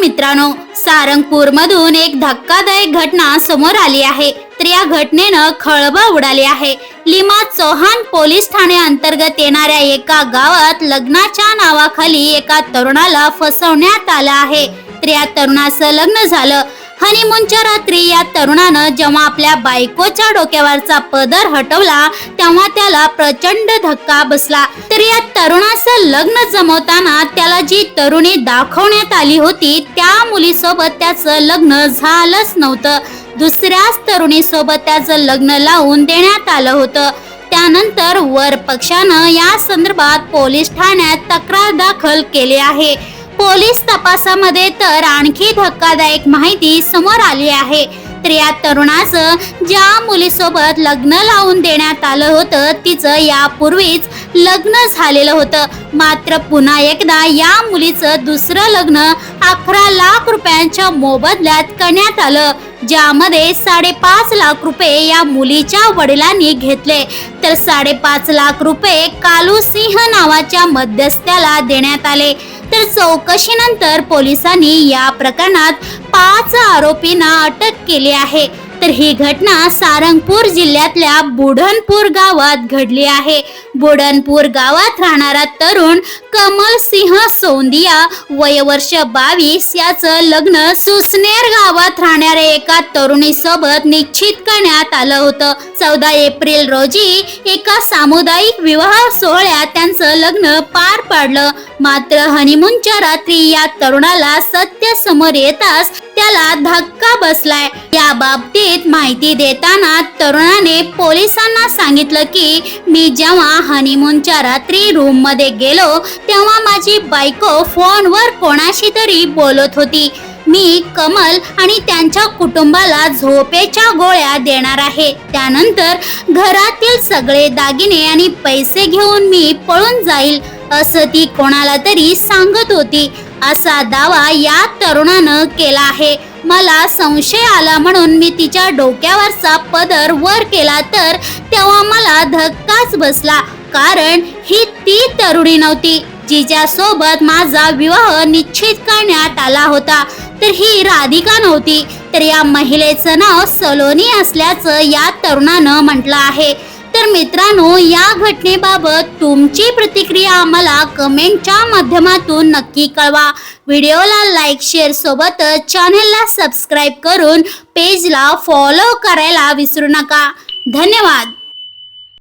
मित्रांनो सारंगपूर मधून एक धक्कादायक घटना समोर आली आहे. तर या घटनेनं खळबळ उडाली आहे. लिमा चौहान पोलीस ठाणे अंतर्गत येणाऱ्या एका गावात लग्नाच्या नावाखाली एका तरुणाला फसवण्यात आलं आहे. तर या तरुणाचं लग्न झालं. हनीमूनच्या रात्री या तरुणानं जेव्हा आपल्या बायकोच्या डोक्यावरचा पदर हटवला तेव्हा त्याला प्रचंड धक्का बसला. तर या तरुणाचं लग्न जमवताना त्याला जी तरुणी दाखवण्यात आली होती त्या मुलीसोबत त्याचं लग्न झालंच नव्हतं. दुसऱ्याच तरुणीसोबत त्याचं लग्न लावून देण्यात आलं होतं. त्यानंतर वर पक्षानं या संदर्भात पोलीस ठाण्यात तक्रार दाखल केली आहे. पोलीस तपासामध्ये तर आणखी धक्कादायक माहिती समोर आली आहे. तर या तरुणाचं ज्या मुलीसोबत लग्न लावून देण्यात आलं होतं तिचं यापूर्वीच लग्न झालेलं होतं. मात्र पुन्हा एकदा या मुलीचं दुसरं लग्न अकरा लाख रुपयांच्या मोबदल्यात करण्यात आलं ज्यामध्ये साडेपाच लाख रुपये या मुलीच्या वडिलांनी घेतले. तर साडेपाच लाख रुपये कालू सिंह नावाच्या मध्यस्थ्याला देण्यात आले. तर चौकशीनंतर पोलिसांनी या प्रकरणात पाच आरोपींना अटक केली आहे. तर ही घटना सारंगपूर जिल्ह्यातल्या बुढनपूर गावात घडली आहे. बुढनपूर गावात राहणारा तरुण कमल सिंह सोंदिया वय वर्ष बावीस याचं लग्न सुसनेर गावात राहणाऱ्या एका तरुणीसोबत निश्चित करण्यात आलं होतं. चौदा एप्रिल रोजी एका सामुदायिक विवाह सोहळ्यात त्यांचं लग्न पार पाडलं. मात्र हनीमूनच्या रात्री या तरुणाला सत्य समोर येताच त्याला धक्का बसलाय. या बाबतीत माहिती देताना तरुणाने पोलिसांना सांगितलं की मी जेव्हा हनीमूनच्या रात्री रूममध्ये गेलो तेव्हा माझी बायको फोनवर कोणाशी तरी बोलत होती. मी कमल आणि त्यांच्या कुटुंबाला झोपेच्या गोळ्या देणार आहे. त्यानंतर घरातील सगळे दागिने आणि पैसे घेऊन मी पळून जाईल असं ती कोणाला तरी सांगत होती. असा दावा या तरुणानं केला आहे. मला संशय आला म्हणून मी तिच्या डोक्यावरचा पदर वर केला तर तेव्हा मला धक्काच बसला. कारण ही ती तरुणी नव्हती जिच्या सोबत माझा विवाह निश्चित करण्यात आला होता. तर ही राधिका नव्हती तर या महिलेचं नाव सलोनी असल्याचं या तरुणानं म्हटलं आहे. तर मित्रांनो या घटनेबाबत तुमची प्रतिक्रिया आम्हाला कमेंटच्या माध्यमातून नक्की कळवा. व्हिडिओला लाईक शेअर सोबतच चॅनलला सबस्क्राईब करून पेजला फॉलो करायला विसरू नका. धन्यवाद.